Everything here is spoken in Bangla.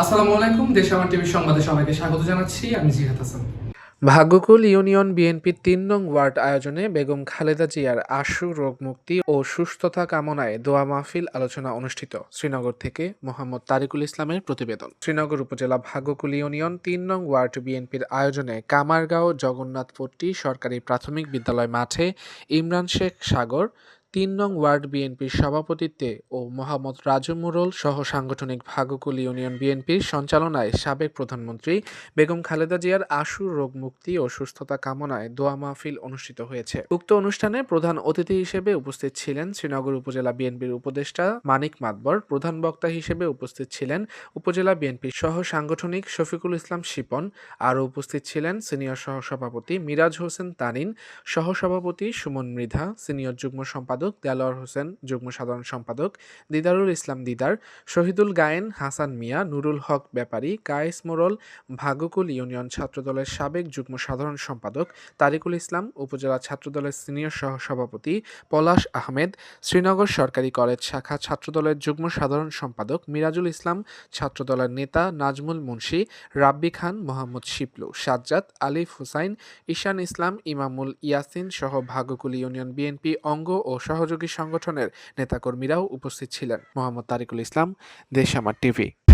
আসসালামু আলাইকুম, দেশ আমার টিভির সংবাদে সবাইকে স্বাগত জানাচ্ছি, আমি জিহাদ হাসান। ভাগ্যকুল ইউনিয়ন বিএনপির তিন নং ওয়ার্ড আয়োজনে বেগম খালেদা জিয়ার আশু রোগ মুক্তি ও সুস্থতা কামনায় দোয়া মাহফিল আলোচনা অনুষ্ঠিত। শ্রীনগর থেকে মোহাম্মদ তারিকুল ইসলামের প্রতিবেদন। শ্রীনগর উপজেলা ভাগ্যকুল ইউনিয়ন তিন নং ওয়ার্ড বিএনপির আয়োজনে কামারগাঁও জগন্নাথপট্টি সরকারি প্রাথমিক বিদ্যালয় মাঠে ইমরান শেখ সাগর তিন নং ওয়ার্ড বিএনপির সভাপতিত্বে ও মোহাম্মদ রাজু মুরল সহ সাংগঠনিক ভাগ্যকুল ইউনিয়ন বিএনপির সঞ্চালনায় সাবেক প্রধানমন্ত্রী বেগম খালেদা জিয়ার আশু রোগ মুক্তি ও সুস্থতা কামনায় দোয়া মাহফিল অনুষ্ঠিত হয়েছে। উক্ত অনুষ্ঠানে প্রধান অতিথি হিসেবে উপস্থিত ছিলেন শ্রীনগর উপজেলা বিএনপির উপদেষ্টা মানিক মাতবর, প্রধান বক্তা হিসেবে উপস্থিত ছিলেন উপজেলা বিএনপির সহ সাংগঠনিক শফিকুল ইসলাম শিপন, আরও উপস্থিত ছিলেন সিনিয়র সহসভাপতি মিরাজ হোসেন তানিন, সহসভাপতি সুমন মৃধা, সিনিয়র যুগ্ম সম্পাদক দেলোয়ার হোসেন যুগ্ম সাধারণ সম্পাদক, দিদারুল ইসলাম দিদার, শহীদুল গায়েন, হাসান মিয়া, নুরুল হক ব্যাপারী, কায়েস মোরল ভাগ্যকুল ইউনিয়ন ছাত্রদলের সাবেক যুগ্ম সাধারণ সম্পাদক, তারিকুল ইসলাম, উপজেলা ছাত্রদলের সিনিয়র সহসভাপতি পলাশ আহমেদ, শ্রীনগর সরকারি কলেজ শাখা ছাত্রদলের যুগ্ম সাধারণ সম্পাদক, মিরাজুল ইসলাম, ছাত্রদলের নেতা নাজমুল মুন্সি, রাব্বি খান, মোহাম্মদ শিপলু সাজ্জাদ, আলিফ হুসাইন, ঈশান ইসলাম, ইমামুল ইয়াসিন সহ ভাগ্যকুল ইউনিয়ন বিএনপি অঙ্গ ও সহযোগী সংগঠনের নেতাকর্মীরাও উপস্থিত ছিলেন। মোহাম্মদ তারিকুল ইসলাম দেশ আমার টিভি।